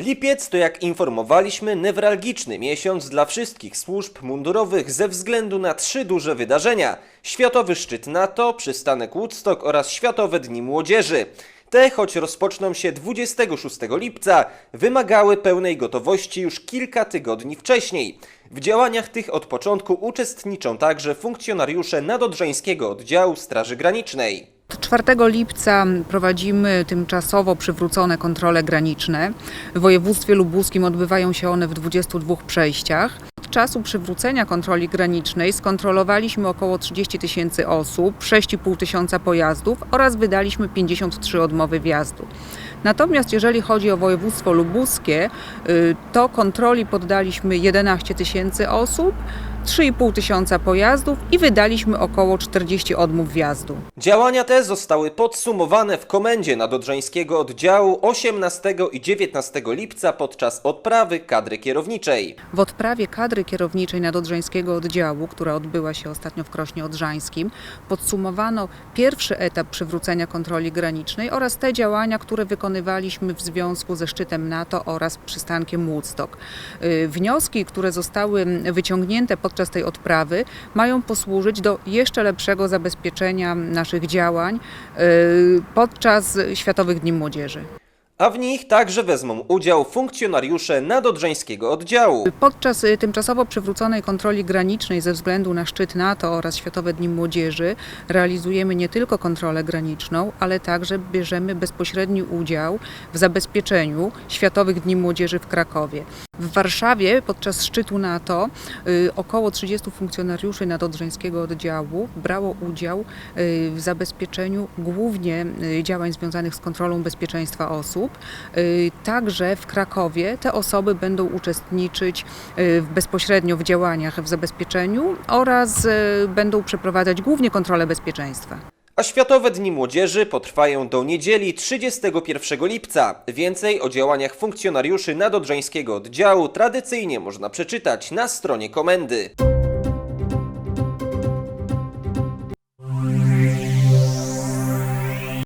Lipiec to jak informowaliśmy newralgiczny miesiąc dla wszystkich służb mundurowych ze względu na trzy duże wydarzenia. Światowy szczyt NATO, przystanek Woodstock oraz Światowe Dni Młodzieży. Te, choć rozpoczną się 26 lipca, wymagały pełnej gotowości już kilka tygodni wcześniej. W działaniach tych od początku uczestniczą także funkcjonariusze nadodrzańskiego oddziału Straży Granicznej. Od 4 lipca prowadzimy tymczasowo przywrócone kontrole graniczne. W województwie lubuskim odbywają się one w 22 przejściach. Od czasu przywrócenia kontroli granicznej skontrolowaliśmy około 30 tysięcy osób, 6,5 tysiąca pojazdów oraz wydaliśmy 53 odmowy wjazdu. Natomiast jeżeli chodzi o województwo lubuskie, y, to kontroli poddaliśmy 11 tysięcy osób, 3,5 tysiąca pojazdów i wydaliśmy około 40 odmów wjazdu. Działania te zostały podsumowane w komendzie nadodrzańskiego oddziału 18 i 19 lipca podczas odprawy kadry kierowniczej. W odprawie kadry kierowniczej nadodrzańskiego oddziału, która odbyła się ostatnio w Krośnie Odrzańskim, podsumowano pierwszy etap przywrócenia kontroli granicznej oraz te działania, które wykonywaliśmy w związku ze szczytem NATO oraz przystankiem Woodstock. Y, Wnioski, które zostały wyciągnięte podczas tej odprawy, mają posłużyć do jeszcze lepszego zabezpieczenia naszych działań y, podczas Światowych Dni Młodzieży. A w nich także wezmą udział funkcjonariusze nadodrzańskiego oddziału. Podczas y, tymczasowo przywróconej kontroli granicznej ze względu na szczyt NATO oraz Światowe Dni Młodzieży realizujemy nie tylko kontrolę graniczną, ale także bierzemy bezpośredni udział w zabezpieczeniu Światowych Dni Młodzieży w Krakowie. W Warszawie podczas szczytu NATO y, około 30 funkcjonariuszy nadodrzańskiego oddziału brało udział y, w zabezpieczeniu głównie y, działań związanych z kontrolą bezpieczeństwa osób. Także w Krakowie te osoby będą uczestniczyć bezpośrednio w działaniach w zabezpieczeniu oraz będą przeprowadzać głównie kontrolę bezpieczeństwa. A Światowe Dni Młodzieży potrwają do niedzieli 31 lipca. Więcej o działaniach funkcjonariuszy nadodrzańskiego oddziału tradycyjnie można przeczytać na stronie komendy.